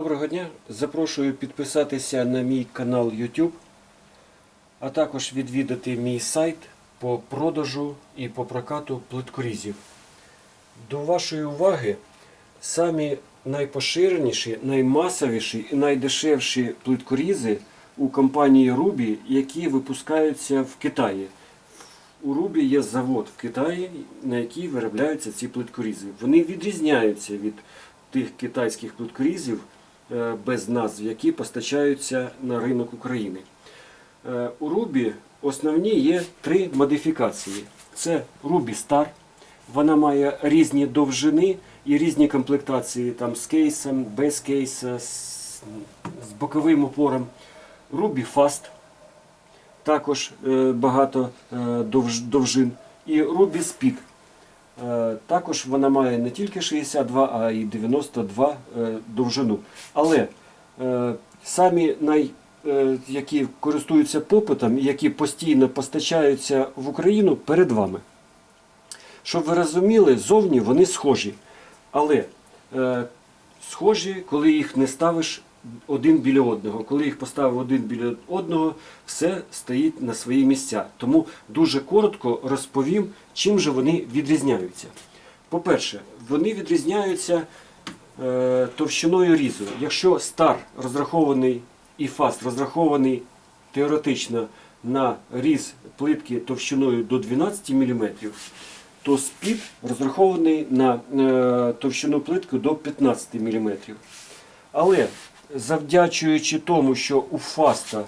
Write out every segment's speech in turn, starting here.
Доброго дня! Запрошую підписатися на мій канал YouTube, а також відвідати мій сайт по продажу і по прокату плиткорізів. До вашої уваги самі найпоширеніші, наймасовіші і найдешевші плиткорізи у компанії Ruby, які випускаються в Китаї. У Рубі є завод в Китаї, на який виробляються ці плиткорізи. Вони відрізняються від тих китайських плиткорізів без назв, які постачаються на ринок України. Е, У Рубі основні є три модифікації. Це Ruby Star. Вона має різні довжини і різні комплектації там, з кейсом, без кейса, з, боковим упором. Ruby Fast також е, багато е, довж- довжин. І Ruby Speed. Е, Також вона має не тільки 62, а й 92 е, довжину. Але е, самі най, які користуються попитом, які постійно постачаються в Україну перед вами. Щоб ви розуміли, зовні вони схожі. Але схожі, коли їх не ставиш один біля одного. Коли їх поставив один біля одного, все стоїть на свої місця. Тому дуже коротко розповім, чим же вони відрізняються. По-перше, вони відрізняються е, товщиною різу. Якщо стар розрахований і фаст розрахований теоретично на різ плитки товщиною до 12 мм, то спід розрахований на е, товщину плитки до 15 мм. Але завдячуючи тому, що у фаста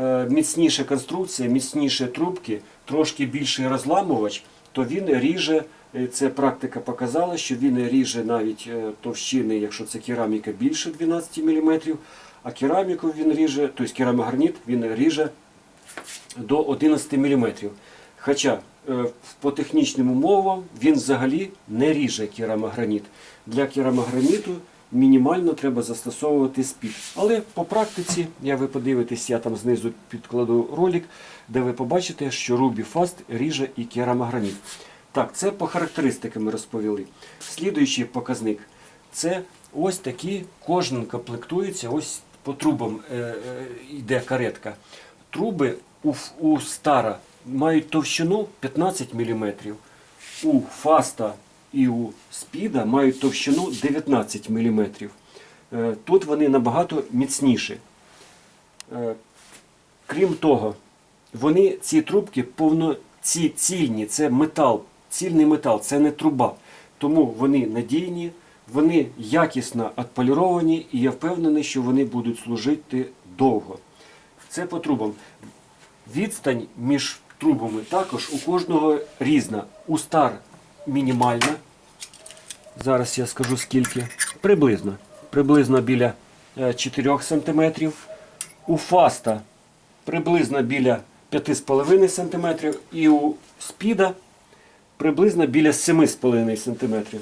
е, міцніша конструкція, міцніші трубки, трошки більший розламувач, то він ріже, це практика показала, що він ріже навіть е, товщини, якщо це кераміка більше 12 мм, а кераміку він ріже, тобто керамограніт він ріже до 11 мм. Хоча е, по технічним умовам він взагалі не ріже керамограніт. Для керамограніту мінімально треба застосовувати спід. Але по практиці, я ви подивитесь, я там знизу підкладу ролик, де ви побачите, що Ruby Fast ріже і керамограніт. Так, це по характеристикам розповіли. Слідуючий показник це ось такі, кожен комплектується, ось по трубам е, е, йде каретка. Труби у, у стара мають товщину 15 мм, у фаста і у спіда мають товщину 19 мм. Е, Тут вони набагато міцніші. Е, Крім того, вони ці трубки повно ці цільні, це метал, цільний метал, це не труба. Тому вони надійні, вони якісно відполіровані, і я впевнений, що вони будуть служити довго. Це по трубам. Відстань між трубами також у кожного різна. У стар мінімальна. Зараз я скажу скільки. Приблизно. Приблизно біля е, 4 см. У фаста приблизно біля 5,5 см. І у спіда приблизно біля 7,5 см.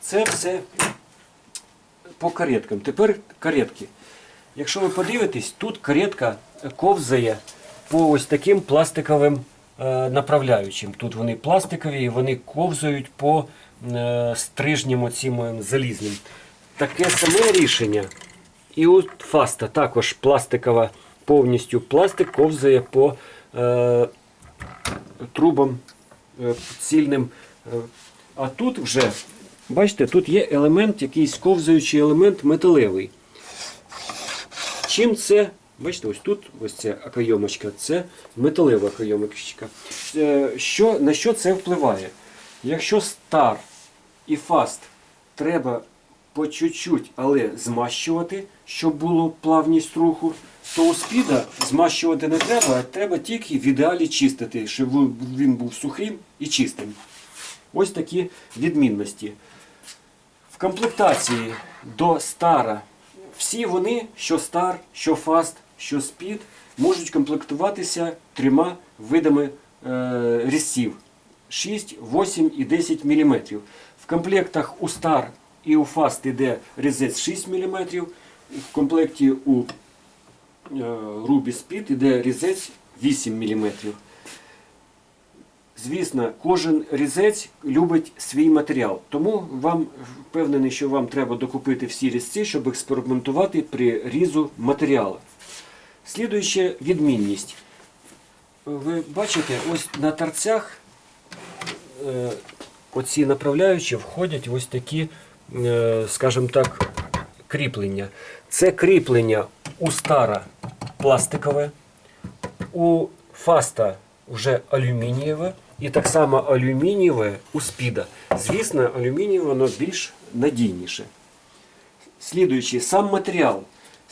Це все по кареткам. Тепер каретки. Якщо ви подивитесь, тут каретка ковзає по ось таким пластиковим е, направляючим. Тут вони пластикові і вони ковзають по е, стрижнім оцім е, залізним. Таке саме рішення. І у фаста також пластикова, повністю пластик ковзає по е, трубам е, цільним. Е, А тут вже, бачите, тут є елемент, якийсь ковзаючий елемент металевий. Чим це? Бачите, ось тут ось ця окойомочка, це металева окойомочка. Е, Що, на що це впливає? Якщо стар і фаст треба по чуть-чуть, але змащувати, щоб було плавність руху, то у спіда змащувати не треба, а треба тільки в ідеалі чистити, щоб він був сухим і чистим. Ось такі відмінності. В комплектації до стара всі вони, що стар, що фаст, що спід, можуть комплектуватися трьома видами е, різців 6, 8 і 10 мм. В комплектах у стар і у фаст йде різець 6 мм, в комплекті у е, Ruby Speed йде різець 8 мм. Звісно, кожен різець любить свій матеріал. Тому вам впевнений, що вам треба докупити всі різці, щоб експериментувати при різу матеріалу. Слідуюча відмінність. Ви бачите, ось на торцях е, оці направляючі входять ось такі, е, скажімо так, кріплення. Це кріплення у стара пластикове, у фаста вже алюмінієве і так само алюмінієве у спіда. Звісно, алюмінієве воно більш надійніше. Слідуючи, сам матеріал.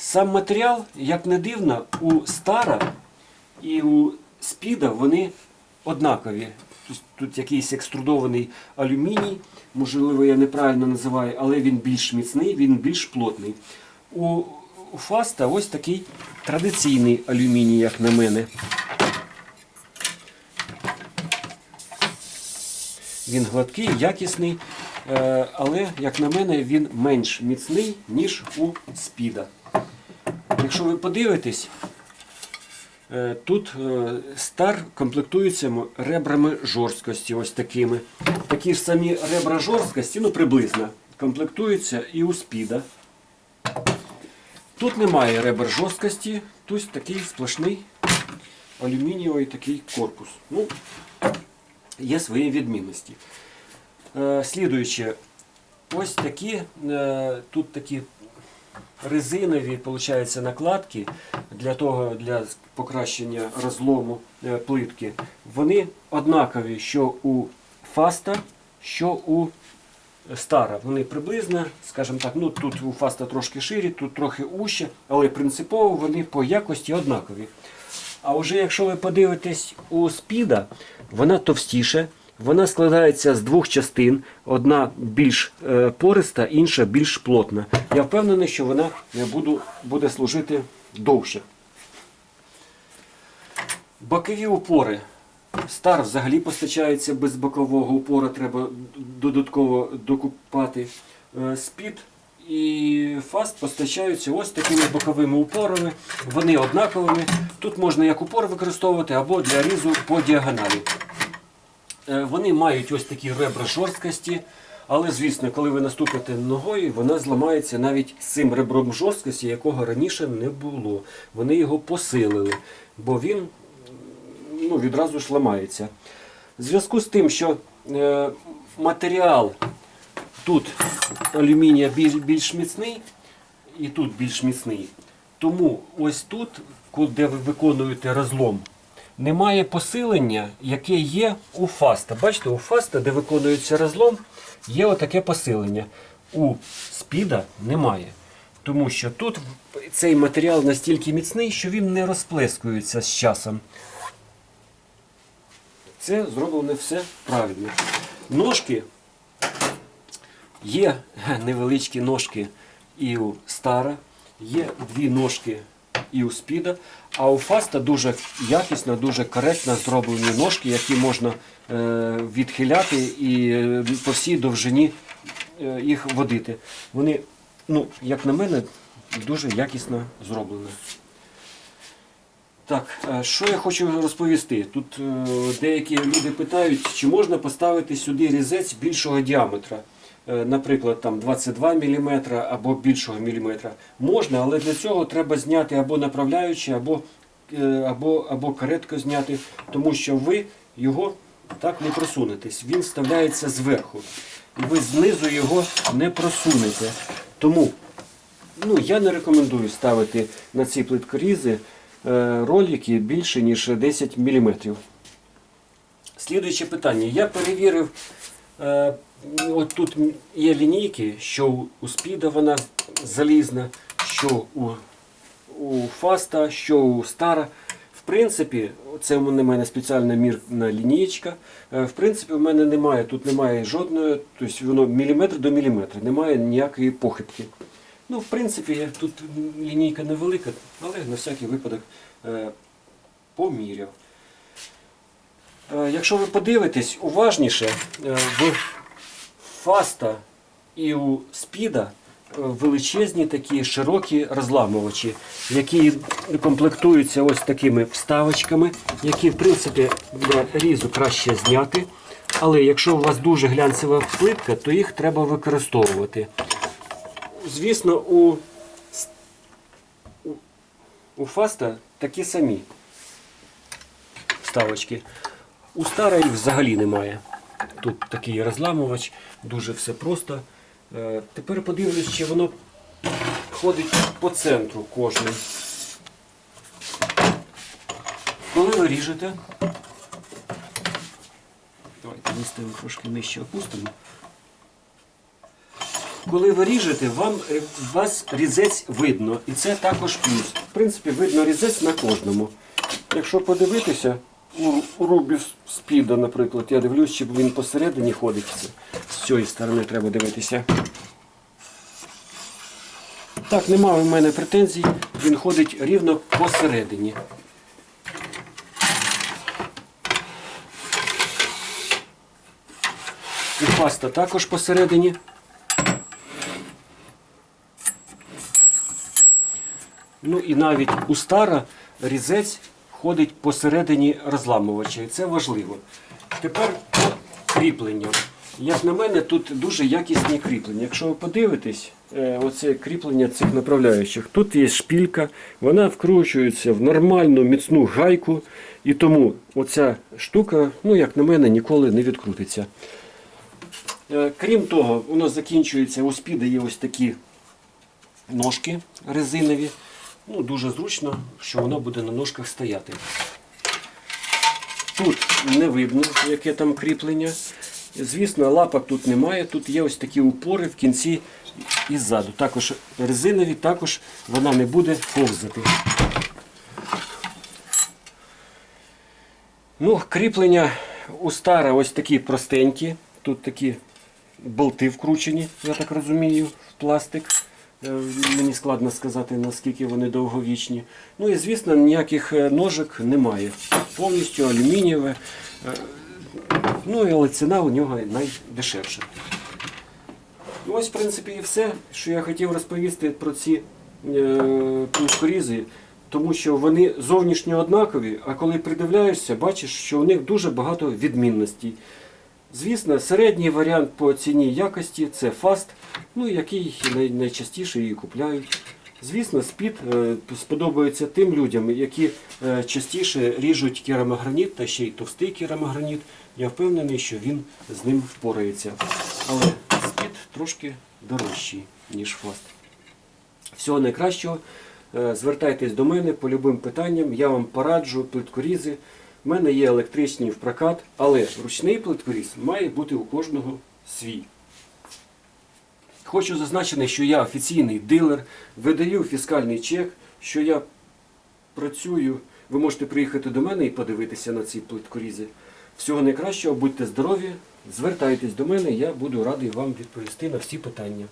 Сам матеріал, як не дивно, у стара і у спіда вони однакові. Тут, тут якийсь екструдований алюміній, можливо, я неправильно називаю, але він більш міцний, він більш плотний. У, фаста ось такий традиційний алюміній, як на мене. Він гладкий, якісний, але, як на мене, він менш міцний, ніж у спіда. Якщо ви подивитесь, е, тут е, стар комплектується ребрами жорсткості, ось такими. Такі ж самі ребра жорсткості, ну приблизно, комплектуються і у спіда. Тут немає ребер жорсткості, тут такий сплошний алюмінієвий такий корпус. Ну, є свої відмінності. Е, ось такі, е, тут такі резинові виходить, накладки для того, для покращення розлому е, плитки. Вони однакові, що у фаста, що у стара. Вони приблизно, скажімо так, ну тут у фаста трошки ширі, тут трохи ужче, але принципово вони по якості однакові. А вже якщо ви подивитесь у спіда, вона товстіша, вона складається з двох частин. Одна більш е, пориста, інша більш плотна. Я впевнений, що вона буде служити довше. Бокові упори. Стар взагалі постачається без бокового упора, треба додатково докупати. Е, Спід і фаст постачаються ось такими боковими упорами. Вони однаковими. Тут можна як упор використовувати або для різу по діагоналі. Е, Вони мають ось такі ребра жорсткості, але звісно, коли ви наступите ногою, вона зламається навіть з цим ребром жорсткості, якого раніше не було. Вони його посилили, бо він ну, відразу ж ламається. В зв'язку з тим, що е, матеріал тут алюмінія більш, більш міцний і тут більш міцний, тому ось тут, де ви виконуєте розлом, немає посилення, яке є у фаста. Бачите, у фаста, де виконується розлом, є отаке посилення. У спіда немає. Тому що тут цей матеріал настільки міцний, що він не розплескується з часом. Це зроблено все правильно. Ножки є невеличкі ножки і у стара, є дві ножки і у спіда, а у фаста дуже якісно, дуже коректно зроблені ножки, які можна е, відхиляти і е, по всій довжині е, їх водити. Вони, ну, як на мене, дуже якісно зроблені. Так, що я хочу розповісти? Тут деякі люди питають, чи можна поставити сюди різець більшого діаметра. Е, Наприклад, там 22 мм або більшого міліметра. Можна, але для цього треба зняти або направляючи, або, е, або, або каретку зняти, тому що ви його так не просунетесь. Він вставляється зверху. І ви знизу його не просунете. Тому ну, я не рекомендую ставити на ці плиткорізи е, ролики більше, ніж 10 мм. Слідуюче питання. Я перевірив, от тут є лінійки, що у- у спіда вона залізна, що у, у фаста, що у стара. В принципі, це у мене спеціальна мірна лінієчка. Е, В принципі, в мене немає, тут немає жодної, тобто воно міліметр до міліметра, немає ніякої похибки. Ну, в принципі, тут лінійка невелика, але на всякий випадок е, поміряв. Е, якщо ви подивитесь уважніше, в фаста і у спіда величезні такі широкі розламувачі, які комплектуються ось такими вставочками, які в принципі для різу краще зняти. Але якщо у вас дуже глянцева плитка, то їх треба використовувати. Звісно, у, у- у фаста такі самі вставочки. У старої взагалі немає. Тут такий розламувач, дуже все просто. Е, Тепер подивлюсь, чи воно ходить по центру кожний. Коли ви ріжете, давайте виставимо трошки нижче опустимо. Коли ви ріжете, вам, е, вас різець видно. І це також плюс. В принципі, видно різець на кожному. Якщо подивитися, у, Рубі Спіда, наприклад, я дивлюсь, чи він посередині ходить. З цієї сторони треба дивитися. Так, немає в мене претензій, він ходить рівно посередині. І паста також посередині. Ну і навіть у стара різець ходить посередині розламувача, і це важливо. Тепер по кріпленню. Як на мене, тут дуже якісні кріплення. Якщо ви подивитесь, е, оце кріплення цих направляючих, тут є шпілька, вона вкручується в нормальну міцну гайку, і тому оця штука, ну як на мене, ніколи не відкрутиться. Е, Крім того, воно закінчується, у спіда є ось такі ножки резинові. Ну, дуже зручно, що воно буде на ножках стояти. Тут не видно, яке там кріплення. Звісно, лапок тут немає. Тут є ось такі упори в кінці і ззаду. Також резинові, також вона не буде ковзати. Ну, кріплення у стара ось такі простенькі. Тут такі болти вкручені, я так розумію, в пластик. Е, Мені складно сказати, наскільки вони довговічні. Ну і звісно, ніяких е, ножик немає. Повністю алюмінієве. Е, Ну, але ціна у нього найдешевша. Ось, в принципі, і все, що я хотів розповісти про ці плоскорізи, тому що вони зовнішньо однакові, а коли придивляєшся, бачиш, що у них дуже багато відмінностей. Звісно, середній варіант по ціні якості це фаст, ну, який найчастіше її купляють. Звісно, спід е, сподобається тим людям, які е, частіше ріжуть керамограніт та ще й товстий керамограніт. Я впевнений, що він з ним впорається. Але спід трошки дорожчий, ніж фаст. Всього найкращого. Е, Звертайтесь до мене по любим питанням. Я вам пораджу плиткорізи. У мене є електричні в прокат, але ручний плиткоріз має бути у кожного свій. Хочу зазначити, що я офіційний дилер, видаю фіскальний чек, що я працюю. Ви можете приїхати до мене і подивитися на ці плиткорізи. Всього найкращого, будьте здорові, звертайтесь до мене, я буду радий вам відповісти на всі питання.